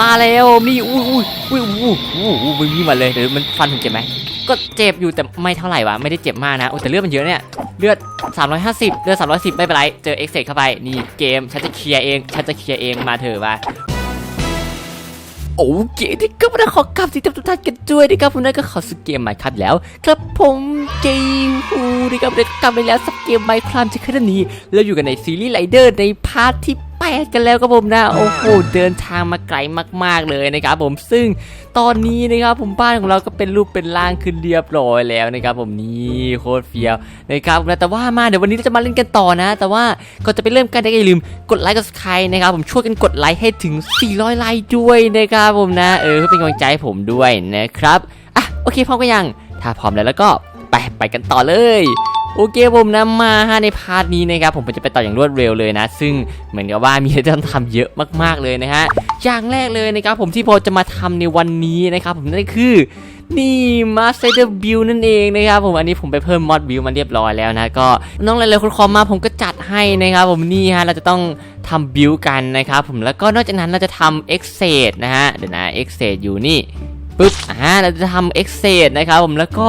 มาแล้วนี่อุ้ยอุ้ยอุ้ยอุ้ยอุ้ยอุ้ยอุ้ยวิ่งมาเลยเดี๋ยวมันฟันผมเจ็บไหมก็เจ็บอยู่แต่ไม่เท่าไหร่วะไม่ได้เจ็บมากนะโอ้แต่เลือดมันเยอะเนี่ยเลือด 350 เลือด 310 ไม่เป็นไร เจอเอ็กเซเข้าไป นี่เกม ฉันจะเคลียร์เอง ฉันจะเคลียร์เอง มาเถอะมาโอเคที่ก็มาขอกลับที่ทุกท่านกันด้วยนะครับผมนั่นก็ขอสเกมใหม่ครับแล้ว ครับผมเกมฮูนะครับได้กลับไปแล้วสักเกมไมค์คลามจะขึ้นนี้ แล้วอยู่กันในซีรีส์ไรเดอร์ในพาร์ทที่8 กันแล้วครับผมนะ โอ้โห เดินทางมาไกลมาก ๆ เลยนะครับผมซึ่งตอนนี้นะครับผมบ้านของเราก็เป็นรูปเป็นร่างขึ้นเรียบร้อยแล้วนะครับผมนี่โคตรเฟี้ยวนะครับนะแต่ว่ามาเดี๋ยววันนี้เราจะมาเล่นกันต่อนะ แต่ว่าก่อนจะไปเริ่มกันอย่าลืมกดไลค์กด subscribe นะครับผมช่วยกันกดไลค์ให้ถึง 400 ไลค์ด้วยนะครับผมนะเออเพื่อเป็นกำลังใจให้ผมด้วยนะครับอะโอเคพร้อมกันยังถ้าพร้อมแล้วแล้วก็ไปไปกันต่อเลย โอเคผมนะมาฮะในพาร์ทนี้นะครับผมจะไปต่ออย่างรวดเร็วเลยนะ ซึ่งเหมือนกับว่ามีอะไรที่ต้องทำเยอะมากๆเลยนะฮะอย่างแรกเลยนะครับผมที่พอจะมาทำในวันนี้นะครับผมนั่นคือนี่มาสเตอร์บิลนั่นเองนะครับผมอันนี้ผมไปเพิ่มมอดบิลมาเรียบร้อยแล้วนะก็น้องหลายๆคนคอมมาผมก็จัดให้นะครับผมนี่ฮะเราจะต้องทำบิลกันนะครับผมแล้วก็นอกจากนั้นเราจะทำเอ็กเซดนะฮะเดี๋ยวนะเอ็กเซดอยู่นี่ปึ๊บอ่าเราจะทำเอ็กเซดนะครับผมแล้วก็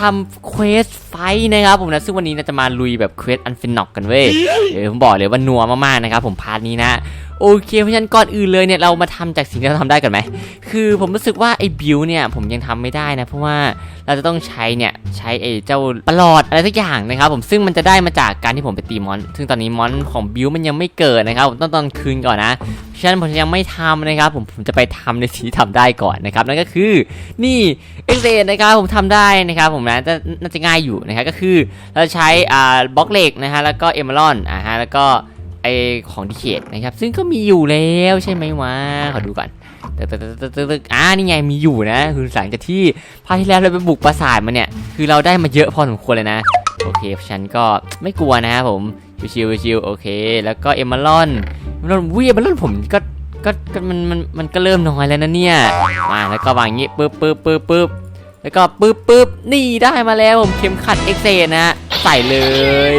ทำเควสไฟนะครับผมนะซึ่งวันนี้เราจะมาลุยแบบเควสอันฟินน็อกกันเว้ยเออผมบอกเลยว่านัวมากๆนะครับผมพาร์ทนี้นะโอเคเพราะฉะนั้นก่อนอื่นเลยเนี่ยเรามาทำจากสิ่งที่เราทำได้กันไหม คือผมรู้สึกว่าไอ้บิวเนี่ยผมยังทำไม่ได้นะ เพราะว่าเราจะต้องใช้เนี่ยใช้ไอ้เจ้าประหลอดอะไรสักอย่างนะครับผมซึ่งมันจะได้มาจากการที่ผมไปตีมอน ซึ่งตอนนี้มอนของบิวมันยังไม่เกิดนะครับผมต้องตอนคืนก่อนนะเพราะฉะนั้นผมยังไม่ทำนะครับผมผมจะไปทำในสิ่งที่ทำได้ก่อนนะครับนั่นก็คือนี่เอ็กเซนะครับผมทำได้นะครับผมนะจะน่าจะง่ายอยู่นะครับก็คือเราจะใช้อ่าบล็อกเหล็กนะฮะแล้วก็เอมอรอนอ่าฮะแล้วก็ไอของดิเคทนะครับ ซึ่งก็มีอยู่แล้วใช่ไหมวะขอดูก่อนตึกตึกตึกตึกตึกตึกอ่านี่ไงมีอยู่นะ คือหลังจากที่พาร์ทที่แล้วเราไปบุกปราสาทมาเนี่ย คือเราได้มาเยอะพอสมควรเลยนะ โอเคฉันก็ไม่กลัวนะครับผมชิวๆชิวๆโอเค แล้วก็เอมอรอนเอมอรอนวิ่งเอมอรอนผมก็ก็ก็มันมันมันก็เริ่มน้อยแล้วนะเนี่ยมาแล้วก็วางอย่างงี้ปึ๊บปึ๊บปึ๊บปึ๊บ แล้วก็ปึ๊บปึ๊บนี่ได้มาแล้วผมเข็มขัดเอ็กเซนะใส่เลย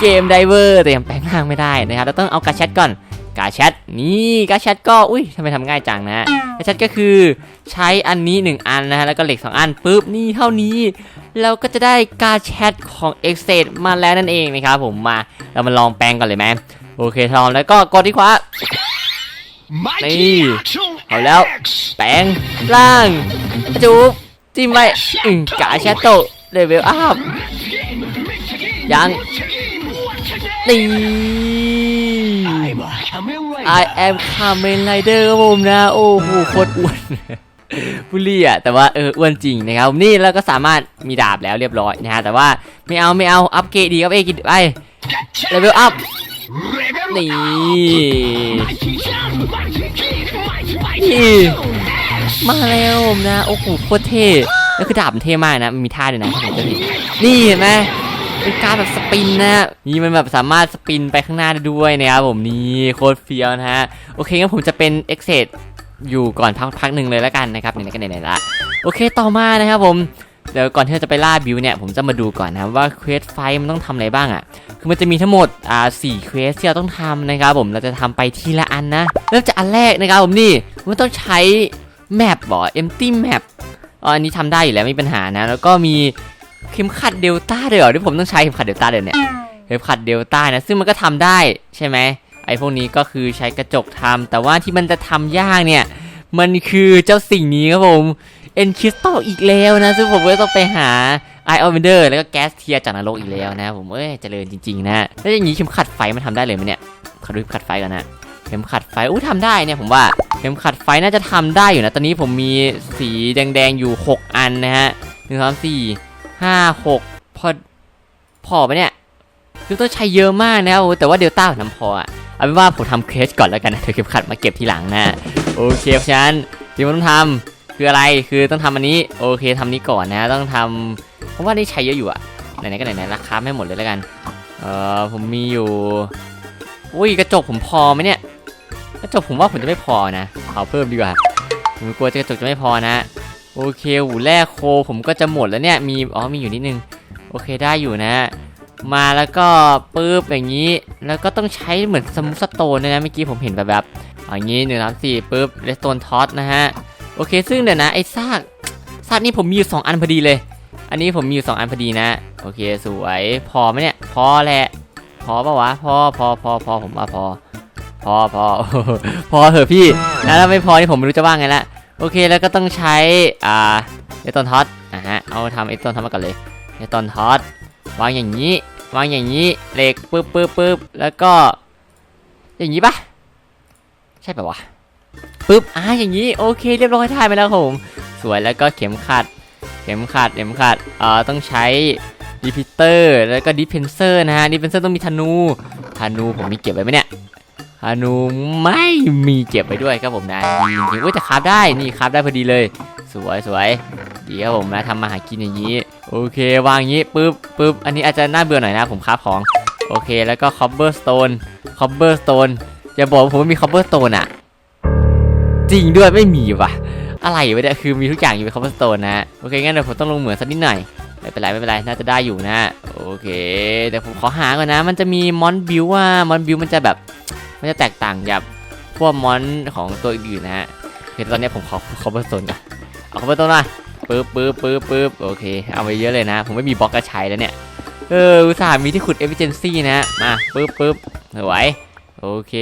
เกมไดเวอร์แต่ยังแปลงร่างไม่ได้นะครับเราต้องเอากาแชทก่อนกาแชทนี่กาแชทก็อุ้ยทำไมทำง่ายจังนะกาแชทก็คือใช้อันนี้ 1 อันนะฮะแล้วก็เหล็ก 2 อันปุ๊บนี่เท่านี้เราก็จะได้กาแชทของ e x c e มาแล้วนั่นเองนะครับผมมาเรามาลองแปลงก่อนเลยไหมโอเคทอมแล้วก็กดที่ขวานี่เอาเอาแล้แล้ววแปลงร่างจูบ จิ้มไปอืมกาแชทโตเลเวลอัพยังนี่ I am Kamen Rider ครับผมนะ โอ้โหโคตรอ้วนบุลี่อะแต่ว่าเอออ้วนจริงนะครับผมนี่เราก็สามารถมีดาบแล้วเรียบร้อยนะฮะแต่ว่าไม่เอาไม่เอาอัปเกรดดีครับเอกิไปเลเวลอัพนี่นี่ มาแล้วผมนะโอ้โหโคตรเท่แล้วคือดาบมันเท่มากนะมันมีท่าด้วยนะถ้าผมจะผิดนี่เห็นไหมเป็นการแบบสปินนะนี่มันแบบสามารถสปินไปข้างหน้าได้ด้วยนะครับผมนี่โคตรเฟี้ยวนะฮะโอเคงั้นผมจะเป็นเอ็กเซอยู่ก่อนพักพักหนึ่งเลยแล้วกันนะครับไหนๆก็ไหนๆละโอเคต่อมานะครับผมเดี๋ยวก่อนที่เราจะไปล่าบิวเนี่ยผมจะมาดูก่อนนะว่าเควสไฟมันต้องทำอะไรบ้างอะคือมันจะมีทั้งหมดอ่าสี่เควสที่เราต้องทำนะครับผมเราจะทำไปทีละอันนะเริ่มจากอันแรกนะครับผมนี่มันต้องใช้ แมปบ่ empty map อันนี้ทำได้อยู่แล้วไม่มีปัญหานะ แล้วก็มีเข็มขัดเดลต้าเลยเหรอที่ผมต้องใช้เข็มขัดเดลต้าเดี๋ยวเนี่ยเข็มขัดเดลต้านะซึ่งมันก็ทำได้ใช่ไหมไอ้พวกนี้ก็คือใช้กระจกทำแต่ว่าที่มันจะทำยากเนี่ย มันคือเจ้าสิ่งนี้ครับผมเอ็นคริสตัลอีกแล้วนะ ซึ่งผมก็ต้องไปหาไอออเดอร์แล้วก็แก๊สเทียจากนรกอีกแล้วนะผมเอ้ยเจริญจริงๆนะแล้วอย่างนี้เข็มขัดไฟมันทำได้เลยไหมเนี่ยขอดูเข็มขัดไฟก่อนนะ เข็มขัดไฟอู้ทำได้เนี่ยผมว่าเข็มขัดไฟน่าจะทำได้อยู่นะ ตอนนี้ผมมีสีแดงๆอยู่ 6 อันนะฮะหนึ่งสองสี่ห้าหกพอพอปะเนี่ยคือต้องใช้เยอะมากนะโอแต่ว่าเดลต้าผมทำพออะเอาเป็นว่าผมทำเคสก่อนแล้วกันนะเธอเก็บขัดมาเก็บทีหลังนะโอเคเพราะฉะนั้นที่ผมต้องทำคืออะไรคือต้องทำอันนี้โอเคทำนี้ก่อนนะต้องทำเพราะว่านี่ใช้เยอะอยู่อะไหนๆก็ไหนๆราคาไม่หมดเลยแล้วกันเออผมมีอยู่ อุ้ยกระจกผมพอไหมเนี่ย กระจกผมว่าผมจะไม่พอนะเอาเพิ่มดีกว่าผมกลัวกระจกจะไม่พอนะ โอเคหูแรกโคผมก็จะหมดแล้วเนี่ยมีอ๋อมีอยู่นิดนึงโอเคได้อยู่นะ มาแล้วก็ปึ๊บอย่างนี้ แล้วก็ต้องใช้เหมือนสมุสโตนนะเมื่อกี้ผมเห็นแบบแบบอย่างงี้หนึ่งสามสี่ปุ๊บเลสโตนท็อตนะฮะโอเค ซึ่งเดี๋ยวนะไอ้ซากซากนี่ผมมีอยู่สองอันพอดีเลย อันนี้ผมมีอยู่สองอันพอดีนะ โอเคสวยพอไหมเนี่ยพอแหละพอปะวะพอพอพอพอผมว่าพอ อพอพอเหอะพี่แล้วถ้าไม่พอนี่ผมไม่รู้จะว่าไงละโอเคแล้วก็ต้องใช้อ่าเลสโตนท็อตอะฮะเอาทำเลสโตนท็อตมาก่อนเลยเลสโตนท็อตวางอย่างนี้ วางอย่างนี้เหล็กปึ๊บปึ๊บปึ๊บแล้วก็ อย่างนี้ปะใช่ปะวะปึ๊บอ่าอย่างนี้โอเคเรียบร้อยถ่ายไปแล้วครับผม สวยแล้วก็เข็มขัด เข็มขัดเข็มขัดเอ่อต้องใช้ดีพิเตอร์แล้วก็ดิเพนเซอร์นะฮะดิเพนเซอร์ต้องมีธนูธนูผมมีเก็บไว้ไหมเนี่ย ธนูไม่มีเก็บไว้ด้วยครับผมนะดีจริงๆอุ้ยแต่คราฟได้นี่คราฟได้พอดีเลย สวยสวยดีครับผมนะทำมาหากินอย่างนี้ โอเควางอย่างนี้ปึ๊บปึ๊บอันนี้อาจจะน่าเบื่อหน่อยนะผมคราฟของโอเคแล้วก็คอบเบอร์สโตนคอบเบอร์สโตนอย่าบอกว่าผมไม่มีคอบเบอร์สโตนอะจริงด้วยไม่มีว่ะ อะไรวะเนี่ยคือมีทุกอย่างอยู่ในคอบเบอร์สโตนนะโอเคงั้นเดี๋ยวผมต้องลงเหมืองสักนิดหน่อยไม่เป็นไรไม่เป็นไรน่าจะได้อยู่นะ โอเคเดี๋ยวผมขอหาก่อนนะ มันจะมีมอนบิวว่ามอนบิวมันจะแบบ มันจะแตกต่างจากพวกมอนของตัวอื่นนะฮะโอเคตอนนี้ผมขอคอบเบอร์สโตนก่อนเอาคอบเบอร์สโตนมาปึ๊บปึ๊บปึ๊บปึ๊บโอเค เอาไปเยอะเลยนะ ผมไม่มีบล็อกกระใช้แล้วเนี่ย เอออุตส่าห์มีที่ขุดเอฟ i เ i นซี่นะ มาปึ๊บปึ๊บสวยโอเค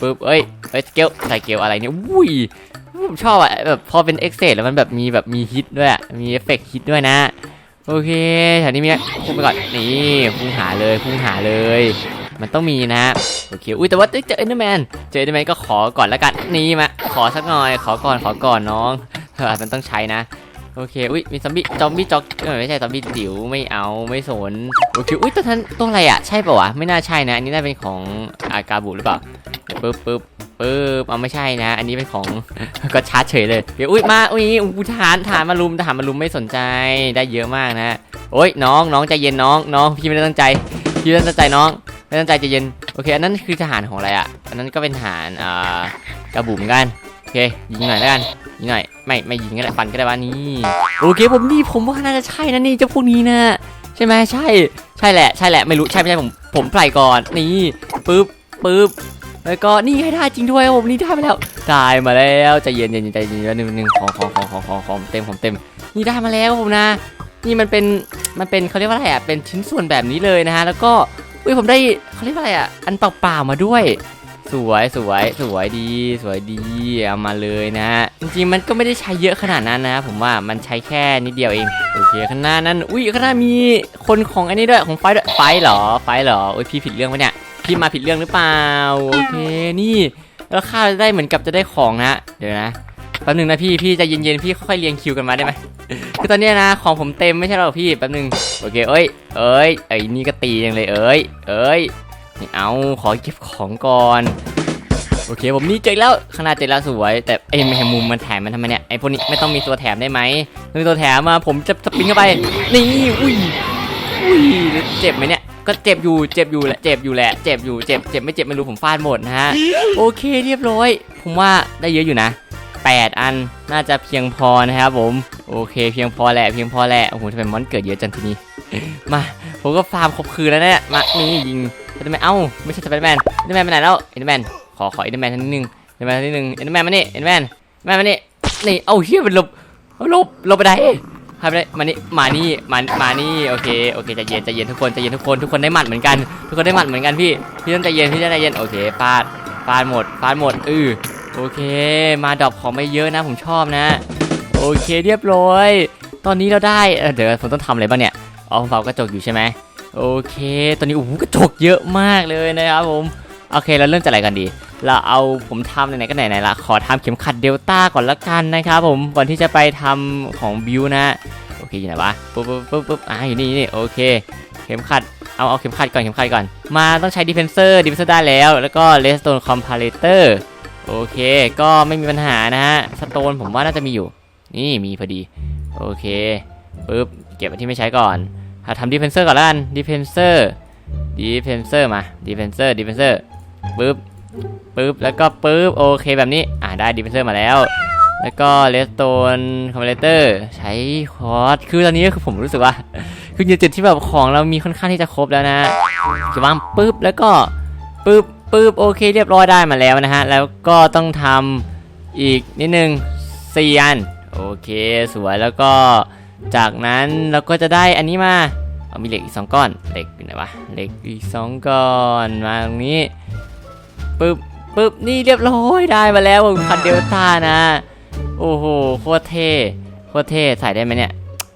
ปึ๊บเอ้ยเอ้ยสเกลใส่เกลอะไรเนี่ยอุ้ยผมชอบอะแบบพอเป็นเอ็กเซสแล้วมันแบบมีแบบมีฮิตด้วยมีเอฟเฟกต์ฮิตด้วยนะโอเคแถวนี้มีพุ่งไปก่อนนี่พุ่งหาเลยพุ่งหาเลย มันต้องมีนะโอเคอุ้ยแต่ว่าเอ้เจอเอ็นเดอร์แมนเจอเอ็นเดอร์แมนก็ขอก่อนล้วกันนี่มาขอสักหน่อย ขอก่อนขอก่อนน้องเออมันต้องใช้นะโอเค อุ้ย มีซอมบี้ จอมบี้จ็อกไม่ใช่ซอมบี้จิ๋ว ไม่เอา ไม่สน โอเค อุ้ยตัวนั้นตัวอะไรอะ ใช่ปะวะ ไม่น่าใช่นะ อันนี้น่าเป็นของอากาบุหรือเปล่าปึ๊บปึ๊บปึ๊บเอาไม่ใช่นะ อันนี้เป็นของ ก็ชาร์จเฉยเลยเดี๋ยวอุ้ย มา อุ้ยอู้ทหารทารมารุมทารมารุมไม่สนใจ ได้เยอะมากนะ โอ้ย น้อง น้องใจเย็นน้อง น้อง พี่ไม่ได้ตั้งใจ พี่ไม่ได้ตั้งใจน้อง ไม่ได้ตั้งใจเย็นโอเคอันนั้นคือทหารของอะไรอะอันนั้นก็เป็นทหารอ่ากาบุเหมือนกันโอเคยิงหน่อยแล้วกันยิงหน่อยไม่ไม่ยิงก็ได้ฟันก็ได้ว่านี่โอเคผมนี่ผมว่าน่าจะใช่นะนี่เจ้าพวกนี้นะใช่ไหมใช่ใช่แหละใช่แหละไม่รู้ใช่ไม่ใช่ผมผมปล่อยก่อนนี่ปึ๊บปึ๊บแล้วก็นี่ให้ได้จริงด้วยผมนี่ได้มาแล้วได้มาแล้วใจเย็นเย็นใจเย็นหนึ่งหนึ่งของของของของของของเต็มของเต็ม นี่ได้มาแล้วผมนะ นี่มันเป็นมันเป็นเขาเรียกว่าอะไรอะเป็นชิ้นส่วนแบบนี้เลยนะฮะแล้วก็ อุ้ยผมได้เขาเรียกว่าอะไรอะ อันเปล่าๆมาด้วย สวยสวยสวยดี สวยดีเอามาเลยนะฮะจริงๆมันก็ไม่ได้ใช้เยอะขนาดนั้นนะผมว่ามันใช้แค่นิดเดียวเองโอเคข้างหน้านั้นอุ้ยข้างหน้ามีคนของอันนี้ด้วยของไฟด้วยไฟเหรอไฟเหรอโอ้ยพี่ผิดเรื่องปะเนี่ยพี่มาผิดเรื่องหรือเปล่าโอเคนี่แล้วข้าจะได้เหมือนกับจะได้ของนะเดี๋ยวนะ แป๊บหนึงนะพี่พี่ใจเย็นๆพี่ค่อยๆเรียงคิวกันมาได้ไหมคือตอนนี้นะของผมเต็มไม่ใช่หรอกพี่แป๊บหนึงโอเคเอ้ยเอ้ยไอ้นี่ก็ตีอยังเลยเอ้ยเอ้ยไม่เอาขอเก็บของก่อนโอเคผมนี่เจอแล้วขนาดเจอแล้วสวย แต่ไอ้แมงมุมมันแถมมันทำไมเนี่ยไอ้พวกนี้ไม่ต้องมีตัวแถมได้ไหมมีตัวแถมมาผมจะสปริงเข้าไปนี่อุ้ยอุ้ยเจ็บไหมเนี่ยก็เจ็บอยู่เจ็บอยู่แหละเจ็บอยู่แหละเจ็บอยู่เจ็บเจ็บไม่เจ็บไม่รู้ผมฟาดหมดนะฮะโอเคเรียบร้อย ผมว่าได้เยอะอยู่นะ 8 อันน่าจะเพียงพอนะครับผมโอเค เพียงพอแหละเพียงพอแหละโอ้โหทำไมมอนเกิดเยอะจังทีนี้ มาผมก็ฟาร์มครบคืนแล้วเนี่ยมานี่ยิงเอ็นเดอร์แมนเอ้าไม่ใช่สไปเดอร์แมนเอ็นเดอร์แมนไปไหนแล้วเอ็นเดอร์แมนขอขอเอ็นเดอร์แมนนิดนึงเอ็นเดอร์แมนนิดนึงเอ็นเดอร์แมนมานี่เอ็นเดอร์แมนแมนมานี่นี่เอ้าเฮียมันหลบเอาหลบหลบไปไหนหายไปไหนมานี่มานี่มามานี่โอเคโอเคใจเย็นใจเย็นทุกคนใจเย็นทุกคนทุกคนได้หมัดเหมือนกัน ทุกคนได้หมัดเหมือนกันพี่พี่ต้องใจเย็นพี่ต้องใจเย็นโอเคฟาดฟาดหมดฟาดหมดอือ โอเค มาดรอปของไม่เยอะนะผมชอบนะ โอเคเรียบร้อย ตอนนี้เราได้เเดี๋ยวผมต้องทำอะไรบ้างเนี่ยอ๋อผมเฝ้ากระจกอยู่ใช่ไหมโอเค ตอนนี้โอ้โหกระจกเยอะมากเลยนะครับผมโอเคเราเริ่มจากอะไรกันดี เราเอาผมทำไหนๆก็ไหนๆละขอทำเข็มขัดเดลต้าก่อนละกันนะครับผมก่อนที่จะไปทำของบิวนะโอเคอยู่ไหนวะปุ๊บปุ๊บปุ๊บปุ๊บอ่าอยู่นี่นี่โอเค เข็มขัดเอาเอาเข็มขัดก่อนเข็มขัดก่อน มาต้องใช้ดิฟเฟนเซอร์ดิฟเฟนเซอร์ได้แล้ว แล้วก็เลสโตนคอมพาเลเตอร์ โอเค ก็ไม่มีปัญหานะฮะ สโตนผมว่าน่าจะมีอยู่ นี่มีพอดี โอเคปุ๊บ เก็บอันที่ไม่ใช้ก่อนหาทำดิฟเฟนเซอร์ก่อนละกันดิฟเฟนเซอร์ดิฟเฟนเซอร์มาดิฟเฟนเซอร์ดิฟเฟนเซอร์ปุ๊บปุ๊บ แล้วก็ปุ๊บ โอเคแบบนี้ อ่าได้ดิฟเฟนเซอร์มาแล้ว แล้วก็เลสโตนคอมเพลเตอร์ใช้คอร์สคือตอนนี้คือผมรู้สึกว่า คือยู่จุดที่แบบของเรามีค่อนข้างที่จะครบแล้วนะจะวางปุ๊บ แล้วก็ปุ๊บ ปึ๊บโอเคเรียบร้อยได้มาแล้วนะฮะ แล้วก็ต้องทำอีกนิดนึงสี่อัน โอเคสวยแล้วก็จากนั้นเราก็จะได้อันนี้มา เอามีเหล็กอีกสองก้อน เหล็กอยู่ไหนวะ เหล็กอีกสองก้อนมาตรงนี้ปึ๊บปึ๊บนี่เรียบร้อยได้มาแล้วผมคันเดลต้านะ โอ้โหโคตรเท่โคตรเท่ใส่ได้ไหมเนี่ย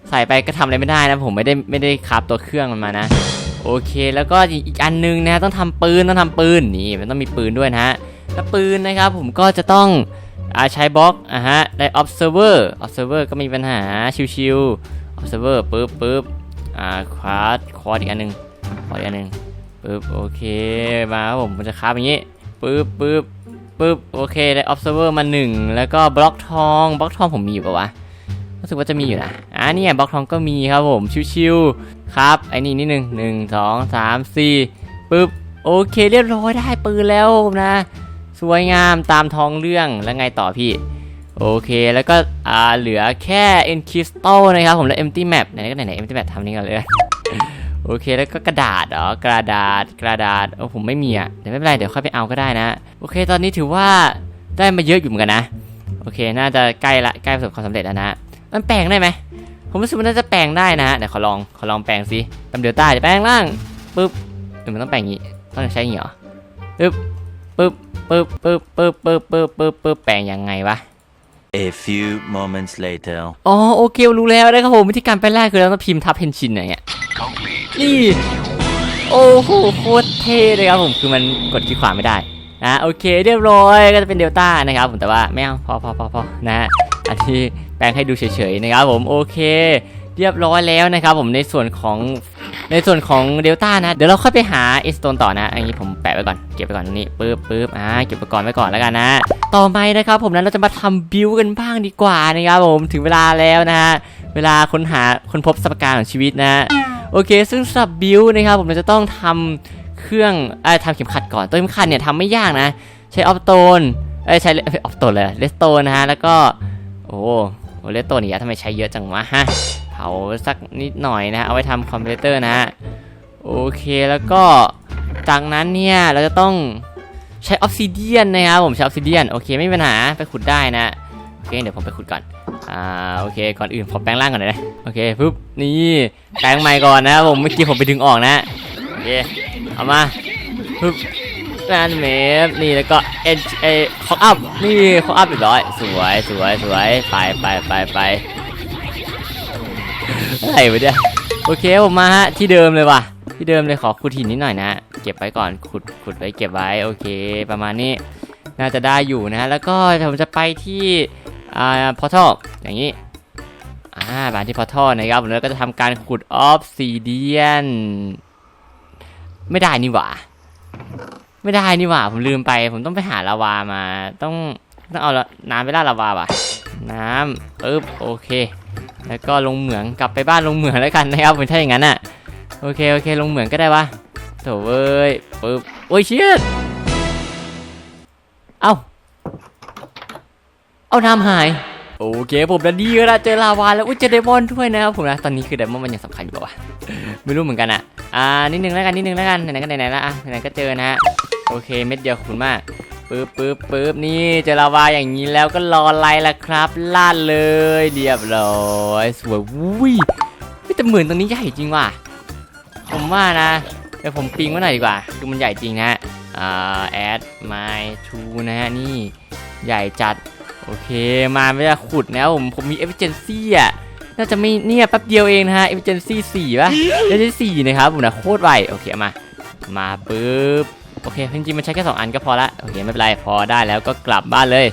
ใส่ไปก็ทำอะไรไม่ได้นะ ผมไม่ได้ไม่ได้คราฟตัวเครื่องมันมานะ โอเคแล้วก็อีกอันนึงนะต้องทำปืนต้องทำปืนนี่มันต้องมีปืนด้วยนะฮะถ้าปืนนะครับผมก็จะต้องอาใช้บล็อกอะฮะได้ observer observer ก็มีปัญหาชิวๆ observer ปึ๊บปึ๊บอ่าคว้าคอร์ดอีกอันหนึงคอร์ดอีกอันหนึงปึ๊บโอเคมาครับผมผมจะคราฟอย่างนี้ปึ๊บปึ๊บปึ๊บโอเคได้ observer มาหนึ่งแล้วก็บล็อกทองบล็อกทองผมมีอยู่ปะวะ รู้สึกว่าจะมีอยู่นะอ่าเนี่ยบล็อกทองก็มีครับผมชิวๆครับไอ้นี่นิดนึงหนึ่งสองสามสี่ปึ๊บโอเคเรียบร้อยได้ปืนแล้วนะ สวยงามตามท้องเรื่องแล้วไงต่อพี่ โอเคแล้วก็อ่าเหลือแค่ e n c r y s t a l นะครับผมแล้ว empty map ไหนก็ไหนๆ empty map ทำนี่กันเลยโอเคแล้วก็กระดาษเหรอกระดาษกระดาษโอ้ผมไม่มีอะเดี๋ยวไม่เป็นไรเดี๋ยวค่อยไปเอาก็ได้นะ โอเค ตอนนี้ถือว่าได้มาเยอะอยู่เหมือนกันนะ โอเค น่าจะใกล้ละใกล้ประสบความสำเร็จแล้วนะ มันแปลงได้ไหมผมรู้สึกว่าน่าจะแปลงได้นะฮะเดี๋ยวขอลองขอลองแปลงสิตำเดลต้าจะแปลงล่างปึ๊บเดี๋ยวมันต้องแปลงอย่างงี้ต้องใช้อย่างงี้เหรอปึ๊บปึ๊บปึ๊บปึ๊บปึ๊บปึ๊บปึ๊บปึ๊บปึ๊บแปลงยังไงวะ A few moments later. อ๋อโอเครู้แล้วนะครับผมวิธีการแปลงร่างคือเราต้องพิมพ์ทับเพนชินอะไรเงี้ยนี่โอ้โหโคตรเท่เลยครับผมคือมันกดคลิกขวาไม่ได้นะโอเคเรียบร้อยก็จะเป็นเดลต้านะครับผมแต่ว่าไม่เอาพอพอพอพอนะฮะ อันนี้แปลงให้ดูเฉยๆนะครับผมโอเค เรียบร้อยแล้วนะครับผมในส่วนของในส่วนของเดลต้านะ เดี๋ยวเราค่อยไปหาเอสโตนต่อนะ อันนี้ผมแปะไว้ก่อน เก็บไว้ก่อนตรงนี้ปึ๊บปึ๊บอ่า เก็บไปก่อนไว้ก่อนแล้วกันนะ ต่อไปนะครับผมนั้นเราจะมาทำบิวกันบ้างดีกว่านะครับผม ถึงเวลาแล้วนะฮะ เวลาค้นหาค้นพบสมการของชีวิตนะโอเค ซึ่งสำหรับบิวนะครับผมเราจะต้องทำเครื่องเอ้ยทำเข็มขัดก่อน ตัวเข็มขัดเนี่ยทำไม่ยากนะ ใช้ออฟโตน เอ้ยใช้ออฟโตนเลยเลสโตนนะฮะ แล้วก็ โอ้โหเลสโตนนี่ทำไมใช้เยอะจังวะฮะ เผาสักนิดหน่อยนะฮะเอาไว้ทำคอมพิวเตอร์นะฮะ โอเคแล้วก็จากนั้นเนี่ยเราจะต้องใช้ออฟซิเดียนนะครับผมใช้ออฟซิเดียนโอเคไม่มีปัญหาไปขุดได้นะโอเคเดี๋ยวผมไปขุดก่อนอ่าโอเคก่อนอื่นผมแปลงร่างก่อนเลยนะโอเคปุ๊บนี่แปลงใหม่ก่อนนะผมเมื่อกี้ผมไปดึงออกนะโอเคเอามาปุ๊บ นั่นเมฟนี่แล้วก็เอ็นเอคอกอัพนี่คอกอัพเรียบร้อย สวยสวยสวยไปไปไปไปอะไรวะเนี่ยโอเคผมมาฮะที่เดิมเลยว่ะ ที่เดิมเลยขอขุดหินนิดหน่อยนะเก็บไว้ก่อนขุดขุดไว้เก็บไว้โอเค ประมาณนี้น่าจะได้อยู่นะ แล้วก็ผมจะไปที่อ่าพอทัลอย่างนี้อ่าบานที่พอทัลนะครับผมแล้วก็จะทำการขุดออฟซีเดียนไม่ได้นี่หว่า ไม่ได้นี่หว่า ผมลืมไป ผมต้องไปหาลาวามา ต้องต้องเอาละน้ำไปราลาวาว่ะ น้ำปึ๊บโอเค แล้วก็ลงเหมืองกลับไปบ้านลงเหมืองแล้วกันนะครับผมถ้าอย่างนั้นอะโอเคโอเคลงเหมืองก็ได้วะโถเว้ยปึ๊บโอ้ยเชี่ยเอ้าเอาน้ำหายโอเคผมดันดีแล้วเจอลาวาแล้วอุ้ยเจอไดมอนด้วยนะครับผมนะตอนนี้คือไดมอนมันยังสำคัญอยู่ปะวะไม่รู้เหมือนกันอะอ่านิดนึงแล้วกันนิดนึงแล้วกันไหนๆก็ไหนๆแล้วอะไหนๆก็เจอนะฮะ โอเคเม็ดเดียวขอบคุณมากปึ๊บปึ๊บปึ๊บนี่เจอลาวาอย่างนี้แล้วก็รออะไรล่ะครับลาดเลยเรียบร้อยสวยวุ้ยเฮ้ยแต่เหมือนตรงนี้ใหญ่จริงว่ะผมว่านะเดี๋ยวผมปิงไว้หน่อยดีกว่าคือมันใหญ่จริงนะฮะอ่า add my to นะฮะนี่ใหญ่จัดโอเคมาไม่ได้ขุดนะผมผมมี efficiency อะน่าจะไม่เนี่ยแป๊บเดียวเองนะฮะ efficiency 4ป่ะได้ที่สี่นะครับผมนะโคตรไวโอเคเอามามาปุ๊บ โอเคจริงๆมันใช้แค่ 2 อันก็พอละโอเคไม่เป็นไรพอได้แล้วก็กลับบ้านเลย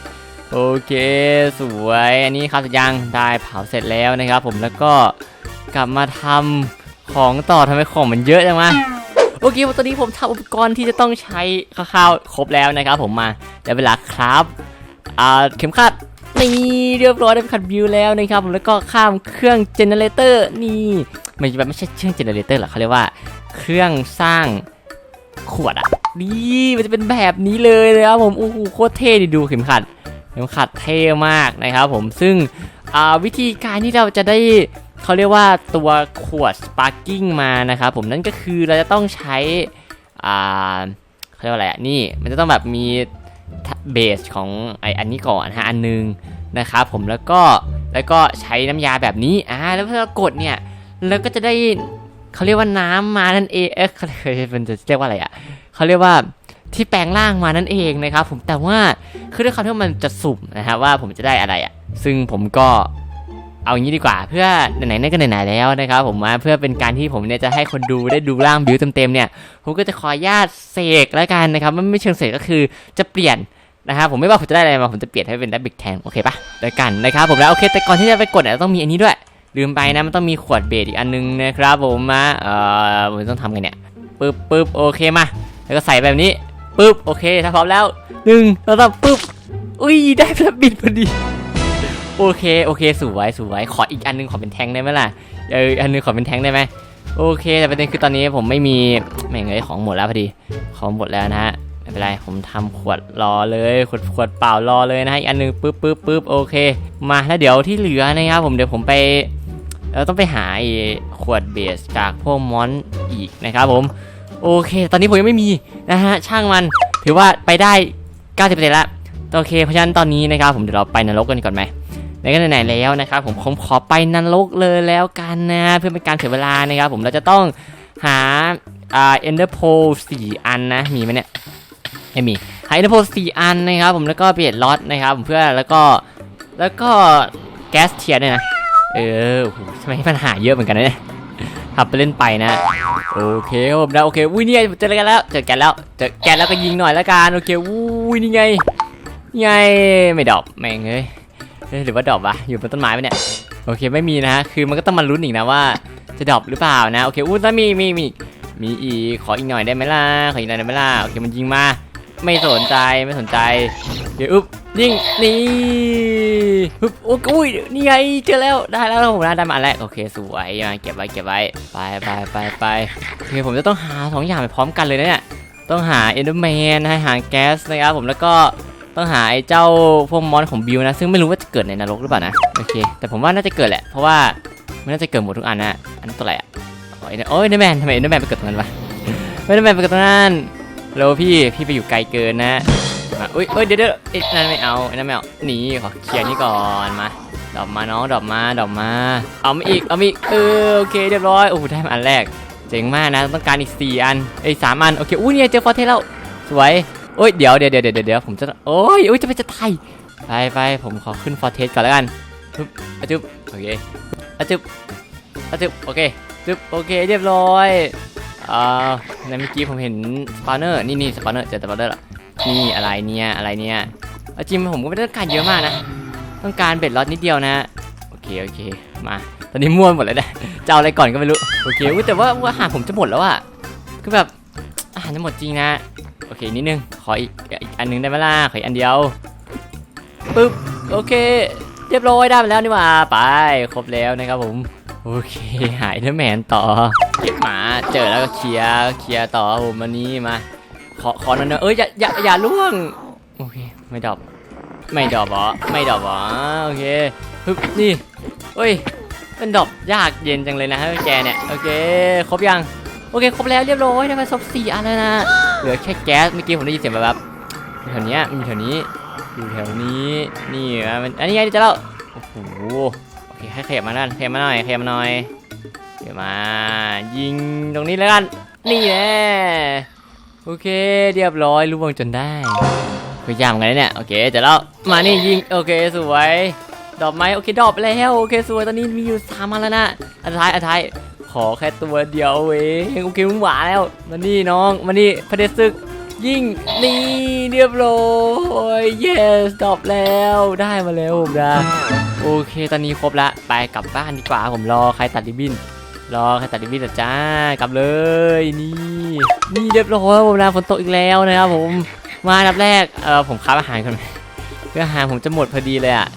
โอเคสวยอันนี้ครับเสร็จยังได้เผาเสร็จแล้วนะครับ ผมแล้วก็กลับมาทำของต่อทำไมของมันเยอะจังวะโอเคตอนนี้ผมทำอุปกรณ์ที่จะต้องใช้คร่าวๆครบแล้วนะครับ ผมมาได้เวลาครับอ่าเข็มขัดนี่เรียบร้อยได้เข็มขัดวิวแล้วนะครับผมแล้วก็ข้ามเครื่องเจเนเรเตอร์นี่ไม่ใช่ไม่ใช่เครื่องเจเนเรเตอร์หรอเขาเรียกว่า เครื่องสร้าง ขวดอะนี่มันจะเป็นแบบนี้เลยนะครับผมโอ้โหโคตรเท่ดิดูเข็มขัดเข็มขัดเท่มากนะครับผมซึ่งวิธีการที่เราจะได้เขาเรียกว่าตัวขวดสปาร์กิ้งมานะครับผมนั่นก็คือเราจะต้องใช้เขาเรียกว่าอะไรอะนี่มันจะต้องแบบมีเบสของไออันนี้ก่อนฮะอันหนึงนะครับผมแล้วก็แล้วก็ใช้น้ำยาแบบนี้อ่าแล้วพอเรากดเนี่ยแล้วก็จะได้ เขาเรียกว่าน้ำมานั่นเองเอ๊ะเขาเรียมันจะเรียกว่าอะไรอะเขาเรียกว่าที่แปลงร่างมานั่นเองนะครับผมแต่ว่าคือด้วยความที่มันจะสุ่มนะครับว่าผมจะได้อะไรอะ ซึ่งผมก็เอางี้ดีกว่าเพื่อไหนๆนั่นก็ไหนๆแล้วนะครับผมมาเพื่อเป็นการที่ผมเนี่ยจะให้คนดูได้ดูร่างบิวเต็มๆเนี่ยผมก็จะขอญาตเสกแล้วกันนะครับมันไม่เชิงเสกก็คือจะเปลี่ยนนะครับผมไม่ว่าผมจะได้อะไรมาผมจะเปลี่ยนให้เป็นดับบิกแทนโอเคปะแล้วกันนะครับผมแล้วโอเคแต่ก่อนที่จะไปกดเนี่ยต้องมีอันนี้ด้วย ลืมไปนะมันต้องมีขวดเบสอีกอันนึงนะครับผมมาเอ่อผมต้องทำไงเนี่ยปึ๊บปึ๊บโอเคมา แล้วก็ใส่แบบนี้ปึ๊บโอเคถ้าพร้อมแล้วหนึ่งแล้วก็ปึ๊บอุ้ยได้แบบบิดพอดีโอเคโอเคสวยสวยขออีกอันหนึงขอเป็นแทงได้ไหมล่ะเอออันหนึงขอเป็นแทงได้ไหมโอเค แต่ประเด็นคือตอนนี้ผมไม่มีแม่งเลยของหมดแล้วพอดี ของหมดแล้วนะฮะไม่เป็นไรผมทำขวดรอเลยขวดขวดเปล่ารอเลยนะฮะอีกอันหนึงปึ๊บปึ๊บปึ๊บโอเค มาแล้วเดี๋ยวที่เหลือนะครับผมเดี๋ยวผมไป เราต้องไปหาไอ้ขวดเบสจากพวกมอนอีกนะครับผม โอเค ตอนนี้ผมยังไม่มีนะฮะ ช่างมัน ถือว่าไปได้ 90%แล้ว โอเค เพราะฉะนั้นตอนนี้นะครับผมเดี๋ยวเราไปนรกกันก่อนไหมในกันไหนแล้วนะครับผมผมขอไปนรกเลยแล้วกันนะ เพื่อเป็นการเสียเวลานะครับผมเราจะต้องหาอ่าเอนเดอร์โพสี่อันนะ มีไหมเนี่ยไม่มีหาเอนเดอร์โพสี่อันนะครับผมแล้วก็เบียดล็อตนะครับผมเพื่อแล้วก็แล้วก็แก๊สเทียร์ด้วยนะ เออทำไมมันหาเยอะเหมือนกันนะเนี่ยทำไปเล่นไปนะ โอเคครับผมแล้วโอเคอุ้ยเนี่ยเจอกันแล้วเจอแกนแล้วเจอแกนแล้วก็ยิงหน่อยละกันโอเคอุ้ยนี่ไงไงไม่ดอกแม่งเอ้ยเอ๊ะหรือว่าดรอปวะอยู่บนต้นไม้ปะเนี่ยโอเคไม่มีนะฮะคือมันก็ต้องมาลุ้นอีกนะว่า จะดรอปหรือเปล่านะโอเคอู้แล้วมีมีมีมีอีกขออีกหน่อยได้ไหมล่ะขออีกหน่อยได้ไหมล่ะโอเคมันยิงมา ไม่สนใจไม่สนใจเดี๋ยวอุ๊บ ยิงนี่อุ๊บโอ้ยนี่ไงเจอแล้วได้แล้วผมได้มาอันแรกโอเคสวยมาเก็บไว้เก็บไว้ไปไปไปไปโอเคผมจะต้องหาสองอย่างไปพร้อมกันเลยนะเนี่ยต้องหาเอ็นเดอร์แมนให้หาแก๊สนะครับผมแล้วก็ต้องหาไอ้เจ้าพวกมอนของบิวนะซึ่งไม่รู้ว่าจะเกิดในนรกหรือเปล่านะโอเค แต่ผมว่าน่าจะเกิดแหละเพราะว่ามันน่าจะเกิดหมดทุกอันนะอันนั้นตัวอะไรอะโอ้ยโอ้ยเนอร์แมนทำไมเอ็นอร์แมนไปเกิดตรงนั้นวะเอ็นอร์แมนไปเกิดตรงนั้นโลพี่พี่ไปอยู่ไกลเกินนะ มาอุ้ยเอ้ยเดี๋ยวเดี๋ยวไอ้นั่นไม่เอาไอ้นั่นไม่เอาหนีขอเคลียร์นี่ก่อนมาดอกมาน้องดอกมาดอกมาเอามาอีกเอามาอีกเออโอเคเรียบร้อยโอ้โหได้มาอันแรกเจ๋งมากนะต้องการอีกสี่อันเอ้ยสามอันโอเคอุ้ยเนี่ยเจอฟอร์เทสแล้วสวยโอ้ยเดี๋ยวเดี๋ยวเดี๋ยวเดี๋ยวเดี๋ยวผมจะโอ้ยโอ้ยจะไปจะตายไปไปผมขอขึ้นฟอร์เทสก่อนแล้วกันปึ๊บอะจึ๊บโอเคอะจึ๊บอะจึ๊บโอเคจึ๊บโอเคเรียบร้อยอ่าในเมื่อกี้ผมเห็นสปาเนอร์นี่นี่สปาเนอร์เจอสปาเนอร์ละ นี่อะไรเนี่ยอะไรเนี่ยเอจริงผมก็ไม่ต้องการเยอะมากนะ ต้องการเบ็ดล็อตนิดเดียวนะโอเคโอเคมาตอนนี้ม่วนหมดเลยนะจะเอาอะไรก่อนก็ไม่รู้โอเคแต่ว่าอาหารผมจะหมดแล้วอะคือแบบอาหารจะหมดจริงนะโอเคนิดนึงขออีกอีกอันนึงได้ไหมล่ะขออีกอันเดียวปึ๊บโอเค เรียบร้อยได้มาแล้วนี่ว่าไปครบแล้วนะครับผมโอเคหายเดอร์แมนต่อเก็บหมาเจอแล้วก็เคลียร์เคลียร์ต่อผมมานี้มา ขอขอหน่อยนะเอ้ยอย่าอย่าอย่าล่วงโอเคไม่ดอปไม่ดอปเหรอไม่ดอปเหรอโอเคปึ๊บนี่เอ้ยมันดอปยากเย็นจังเลยนะฮะแกเนี่ยโอเคครบยังโอเคครบแล้วเรียบร้อยได้มาครบสี่อันแล้วนะเหลือแค่แก๊สเมื่อกี้ผมได้ยินเสียงแบบแบบอยู่แถวเนี้ยมันอยู่แถวนี้อยู่แถวนี้นี่มันอันนี้ไงจะเล่าโอ้โหโอเคให้ขยับมานั่นเขยับมาหน่อยเขยับมาหน่อยเขยมายิงตรงนี้แล้วกันนี่แน่ โอเค เรียบร้อยรู้วงจนได้พยายามกันเนี่ยโอเคเจะเล่ามานี่ยิงโอเคสวยดอกไม้โอเคดอกแล้วโอเคสวยตอนนี้มีอยู่สามอันแล้วนะอันท้ายอันท้ายขอแค่ตัวเดียวเองโอเคมึงหวาแล้วมานี่น้องมานี่พระเดชศึกยิงนี่เรียบร้อย yes ดอปแล้วได้มาแล้วผมนะโอเคตอนนี้ครบละไปกลับบ้านดีกว่าผมรอใครตัดริบบิ้น รอใครตัดริบบิ้นเหรอจ้ากลับเลยนี่นี่เรียบร้อยผมนะฝนตกอีกแล้วนะครับผมมาอันดับแรกเออผมค้าอาหารก่อนเพื่ออาหารผมจะหมดพอดีเลยอะ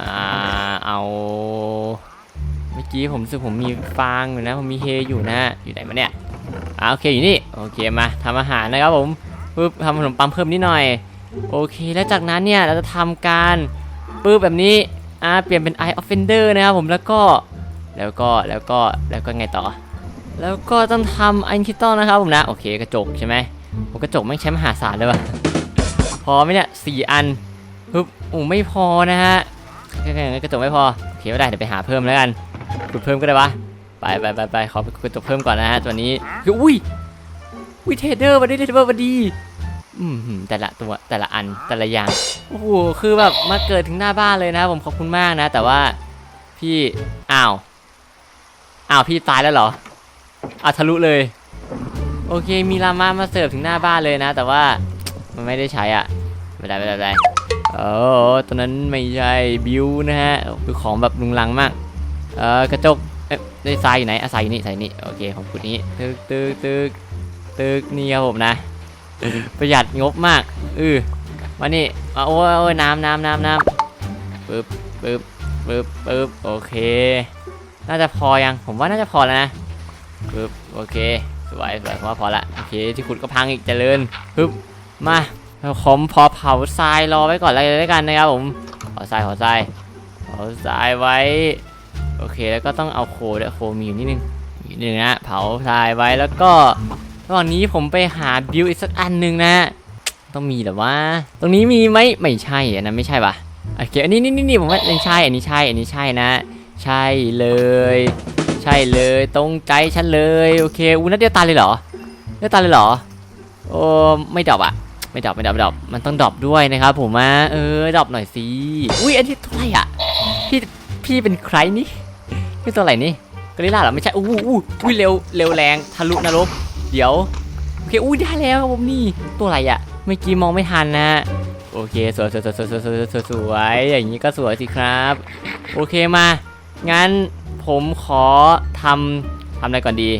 อ่าเอาเมื่อกี้ผมสึกผมมีฟางอยู่นะผมมีเฮอยู่นะ อยู่ไหนมาเนี่ยอ่าโอเคอยู่นี่โอเคมาทำอาหารนะครับผมปึ๊บทำขนมปังเพิ่มนิดหน่อย โอเคแล้วจากนั้นเนี่ยเราจะทำการปึ๊บแบบนี้อ่าเปลี่ยนเป็น Eye Offender นะครับผมแล้วก็ แล้วก็แล้วก็แล้วก็ไงต่อ แล้วก็ต้องทำอันคิตตอนะครับผมนะ โอเคกระจกใช่ไหมผมกระจกไม่ใช้มหาศาลเลยว่ะพอไหมเนี่ยสี่อันฮึบโอ้ไม่พอนะฮะแค่ๆงั้นกระจกไม่พอโอเคไม่ได้เดี๋ยวไปหาเพิ่มแล้วกันขุดเพิ่มก็ได้วะไปไปไปไปขอกระจกเพิ่มก่อนนะฮะตัวนี้คืออุ้ยอุ้ยเทเดอร์มาด้เทเดอร์มาดีอืมแต่ละตัวแต่ละอันแต่ละอย่างโอ้โหคือแบบมาเกิดถึงหน้าบ้านเลยนะผมขอบคุณมากนะ แต่ว่าพี่อ้าว อ้าวพี่ตายแล้วเหรออ้าวทะลุเลย โอเคมีลามามาเสิร์ฟถึงหน้าบ้านเลยนะ แต่ว่ามันไม่ได้ใช้อะไม่ได้ไม่ได้ไม่ได้โอ้ตอนนั้นไม่ใช่บิวนะฮะคือของแบบลุงลังมาก เออกระจกเอ๊ะได้ทรายอยู่ไหนอะทรายอยู่นี่ทรายอยู่นี่โอเคของคุณนี้ตึกตึกตึกตึกนี่ครับผมนะ ประหยัดงบมากเออมานี่มาโอ้โอ้ยน้ำน้ำน้ำน้ำปึ๊บปึ๊บปึ๊บปึ๊บโอเค น่าจะพอยัง ผมว่าน่าจะพอแล้วนะปึ๊บโอเค สวยสวยผมว่าพอละ โอเค ที่ขุดก็พังอีกเจริญปึ๊บมาผมพอเผาทรายรอไว้ก่อนเลยแล้วกันนะครับผมเผาทรายเผาทรายเผาทรายไว้ โอเค แล้วก็ต้องเอาโคด้วยโคมีอยู่นิดนึงอีนิดนึงนะ เผาทรายไว้ แล้วก็ระหว่างนี้ผมไปหาบิวอีกสักอันหนึ่งนะ ต้องมีแต่ว่า ตรงนี้มีไหมไม่ใช่อันนั้นไม่ใช่ปะโอเค อันนี้นี่นี่ผมว่ายังใช่ อันนี้ใช่ อันนี้ใช่นะ ใช่เลย ใช่เลยตรงใจฉันเลยโอเคอู้นัดเดียวตาเลยเหรอเดียวตาเลยเหรอโอ้ไม่ดรอปอะไม่ดรอปไม่ดรอปไม่ดรอปมันต้องดรอปด้วยนะครับผมมาเออดรอปหน่อยสิอุ้ยอันนี้ตัวอะไรอะพี่พี่เป็นใครนี่พี่ตัวอะไรนี่กอริลลาเหรอไม่ใช่อู้อู้อุ้ยเร็วเร็วแรงทะลุนรกเดี๋ยวโอเคอู้ได้แล้วผมนี่ตัวอะไรอะเมื่อกี้มองไม่ทันนะโอเคสวยสวยสวยสวยสวยสวยอย่างนี้ก็สวยสิครับ โอเคมา งั้นผมขอทำทำอะไรก่อนดี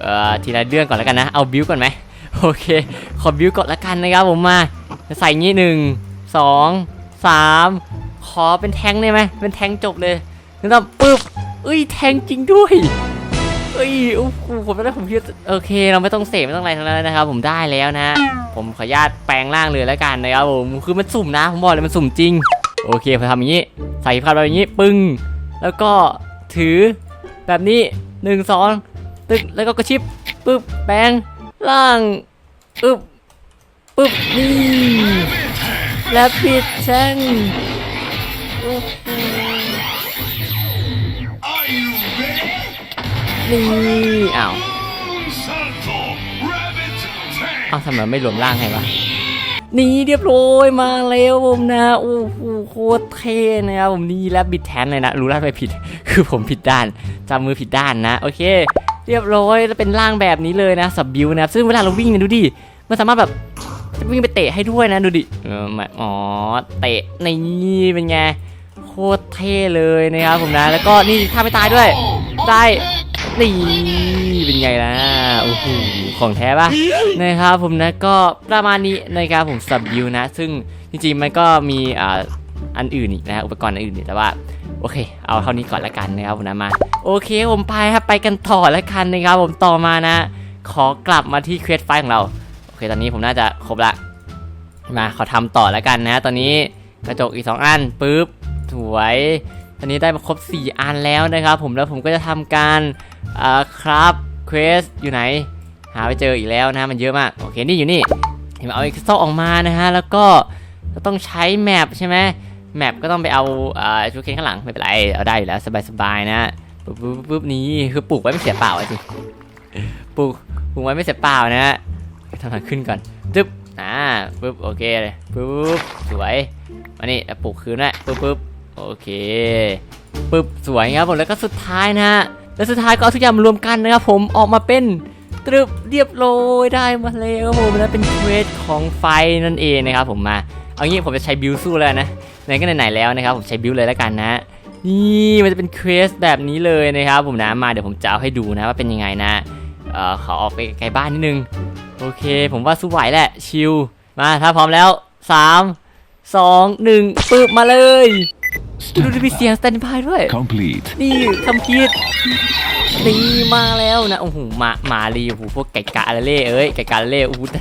เอ่อทีละเรื่องก่อนแล้วกันนะ เอาบิวก่อนไหมโอเค ขอบิวก่อนละกันนะครับผมมาใส่งี้หนึ่งสองสามขอเป็นแทงได้ไหมเป็นแทงจบเลยนึกว่าปึ๊บเอ้ยแทงจริงด้วยเอ้ยโอ้โหผมไม่ได้ผมคิดโอเค เราไม่ต้องเสพไม่ต้องอะไรทั้งนั้นนะครับ ผมได้แล้วนะ ผมขออนุญาตแปลงร่างเลยแล้วกันนะครับผมคือมันสุ่มนะผมบอกเลยมันสุ่มจริง โอเคผมทำอย่างนี้ ใส่ภาพเราอย่างนี้ ปึ้ง แล้วก็ถือแบบนี้หนึ่งสองตึกแล้วก็กระชิบปึ๊บแปลงล่างปึ๊บปึ๊บนี่แล้วปิดแช่งนี่อ้าวอ้าวทำไมไม่รวมร่างให้วะ นี่เรียบร้อยมาแล้วผมนะโอ้โหโคตรเท่นะครับผมนี่แล้วบิดแทนเลยนะรู้แล้วไปผิด คือผมผิดด้านจำมือผิดด้านนะ โอเค เรียบร้อยแล้วเป็นร่างแบบนี้เลยนะสับบิวนะซึ่งเวลาเราวิ่งเนี่ยดูดิมันสามารถแบบวิ่งไปเตะให้ด้วยนะดูดิอ๋อเตะนี่เป็นไงโคตรเท่เลยนะครับผมนะ แล้วก็นี่ถ้าไม่ตายด้วยได้ นี่เป็นไงล่ะโอ้โหของแท้ปะนะครับผมนะก็ประมาณนี้นะครับผมสับบิวนะ ซึ่งจริงๆมันก็มีอ่าอันอื่นอีกนะอุปกรณ์อันอื่นอีกแต่ว่าโอเค เอาเท่านี้ก่อนละกันนะครับผมนะมา โอเคผมไปครับไปกันต่อละกันนะครับผมต่อมานะ ขอกลับมาที่เควสไฟของเราโอเคตอนนี้ผมน่าจะครบละมาขอทำต่อละกันนะ ตอนนี้กระจกอีก 2 อันปุ๊บสวย ตอนนี้ได้มาครบ 4 อันแล้วนะครับ ผมแล้วผมก็จะทำการอ่าครับเควสอยู่ไหน หาไปเจออีกแล้วนะมันเยอะมาก โอเคนี่อยู่นี่เห็นไหมเอาอีกซอออกมานะฮะแล้วก็ต้องใช้แมปใช่ไหมแมปก็ต้องไปเอาอ่าชูเคนข้างหลังไม่เป็นไรเอาได้อยู่แล้วสบายๆนะปุ๊บปุ๊บนี้คือปลูกไว้ไม่เสียเปล่าจริงปลูกปลูกไว้ไม่เสียเปล่านะฮะทำทางขึ้นก่อนจึ๊บอ่าปุ๊บโอเคเลยปุ๊บสวยมานี่แล้วปลูกคืนด้วยปุ๊บปุ๊บ โอเคปุ๊บสวยครับผมแล้วก็สุดท้ายนะฮะแล้วสุดท้ายก็เอาทุกอย่างมารวมกันนะครับผมออกมาเป็นตรึบเรียบร้อยได้มาแล้วครับผมแล้วเป็นเควสของไฟนั่นเองนะครับผมมาเอางี้ผมจะใช้บิวสู้แล้วนะไหนก็ไหนๆแล้วนะครับผมใช้บิวเลยแล้วกันนะนี่มันจะเป็นเควสแบบนี้เลยนะครับผมนะมาเดี๋ยวผมจะเอาให้ดูนะว่าเป็นยังไงนะเออขอออกไปไกลบ้านนิดนึงโอเค ผมว่าสู้ไหวแหละชิลมาถ้าพร้อมแล้ว 3 2 1ปึ๊บมาเลย ดูดูมีเสียงสแตนบายด้วย Complete. นี่คำคิดนี่มาแล้วนะโอ้โหมามาลีโอ้โหพวกไก่กาละเล่เอ้ยไก่กาละเล่โอ้โหแต่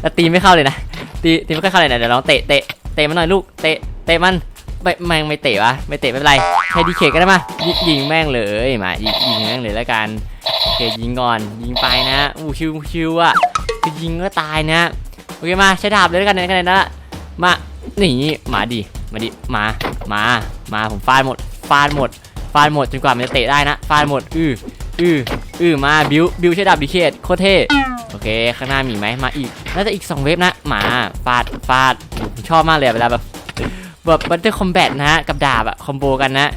แต่ตีไม่เข้าเลยนะตีตีไม่ค่อยเข้าเลยนะเดี๋ยวลองเตะเตะเตะมันหน่อยลูกเตะเตะมันไม่แม่งไม่เตะวะไม่เตะไม่เป็นไรใช้ดีเคก็ได้มายิงยิงแม่งเลยมายิงยิงแม่งเลยแล้วกันโอเคยิงก่อนยิงไปนะอู้ชิวชิวอะคือยิงก็ตายนะโอเคมาใช้ดาบเลยแล้วกันในขณะนั้นอะมาหนีมาดิ มาดิ มา มา มา ผมฟาดหมด ฟาดหมด ฟาดหมดจนกว่ามันจะเตะได้นะ ฟาดหมด อืออืออือมา บิว บิวใช้ดาบดิเคทโคตรเท่ โอเค ข้างหน้ามีไหมมาอีก น่าจะอีกสองเวฟนะ มา ฟาด ฟาด ผมชอบมากเลยเวลาแบบ แบบบัตเตอร์คอมแบทนะฮะ กับดาบอะคอมโบกันนะ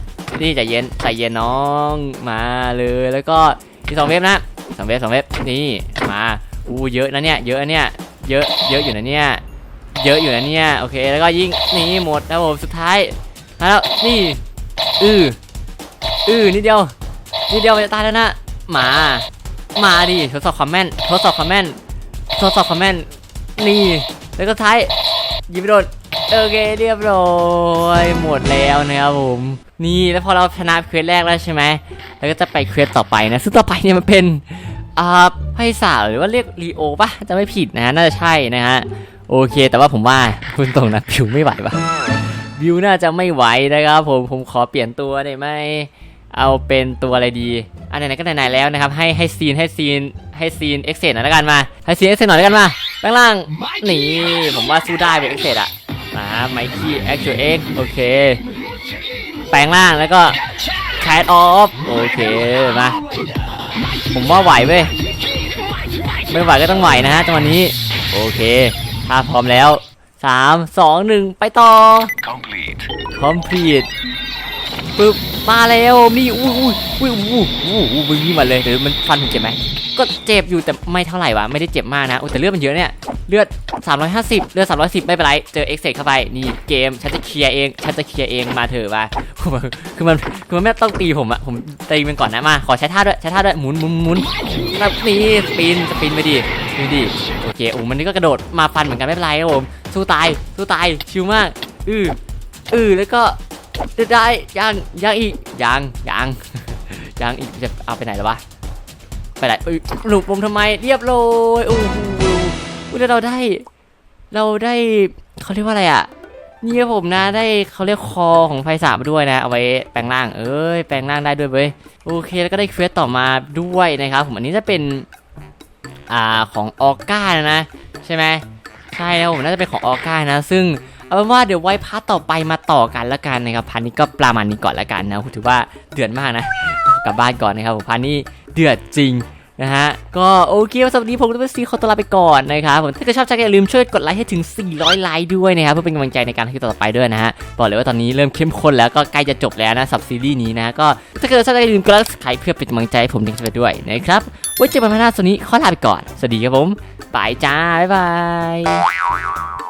นี่ใจเย็นใจเย็นน้อง มาเลย แล้วก็อีกสองเว็บนะสองเว็บสองเว็บนี่ มา อู้ เยอะนะเนี่ย เยอะเนี่ย เยอะ เยอะอยู่นะเนี่ย เยอะอยู่นะเนี่ยโอเคแล้วก็ยิงนี่หมดแล้วผมสุดท้ายมาแล้วนี่อืออือนิดเดียวนิดเดียวมันจะตายแล้วนะมามาดิทดสอบคอมเมนต์ทดสอบคอมเมนต์ทดสอบคอมเมนต์นี่แล้วก็สุดท้ายยิงไม่โดนโอเคเรียบร้อยหมดแล้วนะครับผมนี่แล้วพอเราชนะเควสแรกแล้วใช่ไหมแล้วก็จะไปเควสต่อไปนะซึ่งต่อไปเนี่ยมันเป็นอ่าไพ่สาวหรือว่าเรียกรีโอปะจะไม่ผิดนะฮะน่าจะใช่นะฮะ โอเค แต่ว่าผมว่าคุณตรงนะบิวไม่ไหวปะบิวน่าจะไม่ไหวนะครับผมผมขอเปลี่ยนตัวได้ไหมเอาเป็นตัวอะไรดี อันไหนๆก็ไหนๆแล้วนะครับ ให้ให้ซีนให้ซีนให้ซีนเอ็กเซหน่อยแล้วกันมา ให้ซีนเอ็กเซหน่อยแล้วกันมาแปลงล่างนี่ผมว่าสู้ได้เป็นเอ็กเซอะมาไมค์แอคชั่นเอ็กโอเค แปลงร่างแล้วก็แคทออฟโอเคมาผมว่าไหวเว้ยไม่ไหวก็ต้องไหวนะฮะจังหวะนี้ โอเค ถ้าพร้อมแล้ว 3 2 1 ไปต่อ Complete. complete ปึ๊บมาแล้วนี่อุ้ยอุ้ยอุ้ยอุ้ยอุ้ยอุ้ยวิ่งนี่มาเลยเดี๋ยวมันฟันผมเจ็บไหม ก็เจ็บอยู่แต่ไม่เท่าไหร่วะไม่ได้เจ็บมากนะโอ้แต่เลือดมันเยอะเนี่ยเลือด 350 เลือด 310 ไม่เป็นไร เจอเอ็กเซเข้าไป นี่เกม ฉันจะเคลียร์เอง ฉันจะเคลียร์เองมาเถอะมาคือมัน คือมันไม่ต้องตีผมอะผมตีมันก่อนนะมา ขอใช้ท่าด้วย ใช้ท่าด้วย หมุนหมุนหมุนแบบนี่สปินสปินไปดิสปินดิ โอเค โอ้มันนี่ก็กระโดด มาฟันเหมือนกันไม่เป็นไรครับผม สู้ตาย สู้ตาย ชิวมาก อืออือแล้วก็ได้ได้ยังยังอีกยังยังยังอีกจะเอาไปไหนแล้ววะ ไปไหนหลุดผมทำไมเรียบร้อยโอ้โหแล้วเราได้ เราได้เขาเรียกว่าอะไรอะนี่ครับผมนะได้เขาเรียกคอของไฟสามด้วยนะ เอาไว้แปลงร่าง เอ้ยแปลงร่างได้ด้วยเว้ยโอเคแล้วก็ได้เควสต่อมาด้วยนะครับผมอันนี้จะเป็นอ่าของออก้านะ ใช่ไหมใช่แล้วผมน่าจะเป็นของออก้านะ ซึ่งเอาเป็นว่าเดี๋ยวไว้พาร์ทต่อไปมาต่อกันละกันนะครับพันนี้ก็ประมาณนี้ก่อนละกันนะถือว่าเดือดมากนะกลับบ้านก่อนนะครับผมพันนี้ เดือดจริงนะฮะ ก็โอเคสำหรับวันนี้ผมก็เป็นซีขอตัวลาไปก่อนนะครับผมถ้าเกิดชอบใจก็อย่าลืมช่วยกดไลค์ให้ถึง 400 ไลค์ด้วยนะครับเพื่อเป็นกำลังใจในการทำคลิปต่อไปด้วยนะฮะ บอกเลยว่าตอนนี้เริ่มเข้มข้นแล้วก็ใกล้จะจบแล้วนะสับซีรีส์นี้นะก็ถ้าเกิดชอบอย่าลืมกดไลค์ไเพื่อเป็นกำลังใจให้ผมในคลิปไปด้วยนะครับไว้เจอกันใหม่หน้าสนนี้ขอลาไปก่อน สวัสดีครับผมบายจ้าบ๊ายบาย